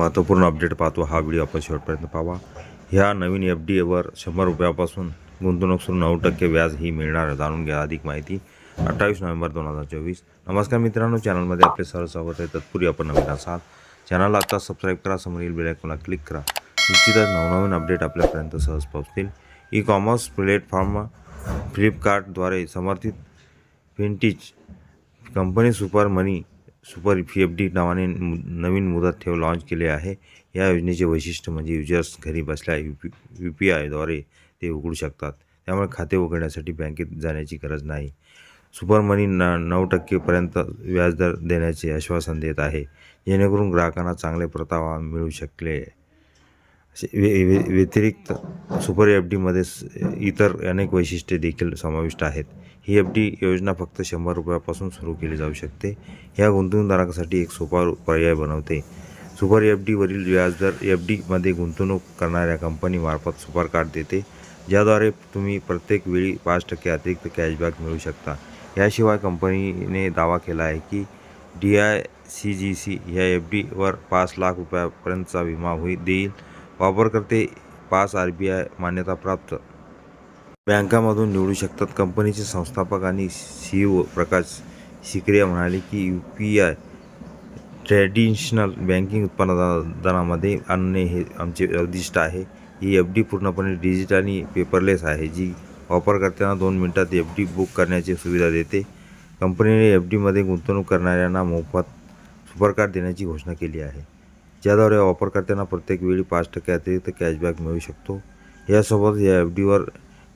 महत्त्वपूर्ण अपडेट पाहतो हा व्हिडिओ आपण शेवटपर्यंत पाहावा. ह्या नवीन एफ डी एवर शंभर रुपयापासून गुंतवणूक सुरू नऊ टक्के व्याज ही मिळणार जाणून घ्या अधिक माहिती. अठ्ठावीस नोव्हेंबर दोन हजार चोवीस. नमस्कार मित्रांनो चॅनलमध्ये आपले सर्व स्वागत आहे. तत्पूर्वी आपण नवीन असाल चॅनलला आता सबस्क्राईब करा समोरील बेल क्लिक करा. निश्चितच नवनवीन अपडेट आपल्यापर्यंत सहज पोहोचतील. ई कॉमर्स प्लॅटफॉर्म फ्लिपकार्टद्वारे समर्थित विंटीज company super money super P F D नावाने मु- नवीन मुदत ठेव लॉन्च केले आहे. या योजनेचे वैशिष्ट्य म्हणजे युजर्स घरी बसल्या यू पी यू पी आयद्वारे ते उघडू शकतात. त्यामुळे खाते उघडण्यासाठी बँकेत जाण्याची गरज नाही. सुपर मनी न नऊ टक्केपर्यंत व्याजदर देण्याचे आश्वासन देत आहे. जेणेकरून ग्राहकांना चांगले परतावा मिळू शकले. असे वे- व्यतिरिक्त सुपर एफ डीमध्ये इतर अनेक वैशिष्ट्ये देखील समाविष्ट आहेत. ही एफ डी योजना फक्त शंभर रुपयापासून सुरू केली जाऊ शकते. ह्या गुंतवणूकदारांसाठी एक सोपा पर्याय बनवते. सुपर एफ डीवरील व्याजदर एफ डीमध्ये गुंतवणूक करणाऱ्या कंपनीमार्फत सुपर कार्ड देते ज्याद्वारे तुम्ही प्रत्येक वेळी पाच टक्के अतिरिक्त कॅशबॅक मिळू शकता. याशिवाय कंपनीने दावा केला आहे की D I C G C ह्या एफ डीवर पाच लाख रुपयापर्यंतचा विमा होई देईल. वापरकर्ते पाच आर बी आय मान्यताप्राप्त. बँकामधून निवडू शकतात कंपनीचे संस्थापक आणि सी ओ प्रकाश सिकरिया म्हणाले की U P I traditional banking उत्पादनामध्ये आणणे हे आमचे उद्दिष्ट आहे. ही एफ डी पूर्णपणे डिजिटल आणि पेपरलेस आहे जी वापरकर्त्यांना दोन मिनिटात एफ डी बुक करण्याची सुविधा देते. कंपनीने एफ डीमध्ये गुंतवणूक करणाऱ्यांना मोफत सुपरकार्ड देण्याची घोषणा केली आहे. ज्याद्वारे वापरकर्त्यांना प्रत्येक वेळी पाच टक्के अतिरिक्त कॅशबॅक मिळू शकतो. यासोबत या एफ डीवर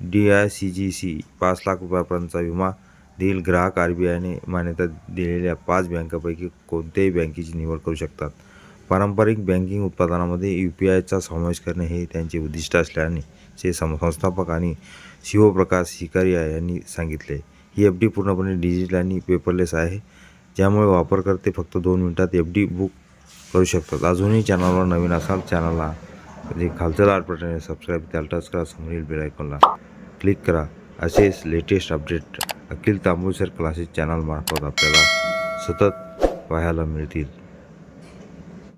D I C G C पाच लाख रुपयापर्यंतचा विमा देईल. ग्राहक आर बी आयने मान्यता दिलेल्या पाच बँकापैकी कोणत्याही बँकेची निवड करू शकतात. पारंपरिक बँकिंग उत्पादनामध्ये यू पी आयचा समावेश करणे हे त्यांचे उद्दिष्ट असल्याने चे सम संस्थापक आणि शिवप्रकाश शिकारिया यांनी सांगितले. ही एफ डी पूर्णपणे डिजिटल आणि पेपरलेस आहे. ज्यामुळे वापरकर्ते फक्त दोन मिनिटात एफ डी बुक करू शकतात. अजूनही चॅनलवर नवीन असाल चॅनलला म्हणजे खालचं लाल बटन सबस्क्राईब त्याला टच करा समोरील बेल आयकॉनला क्लिक करा. असेच latest update Akhil Tambusar classes चॅनलमार्फत आपल्याला सतत पाहायला मिळतील.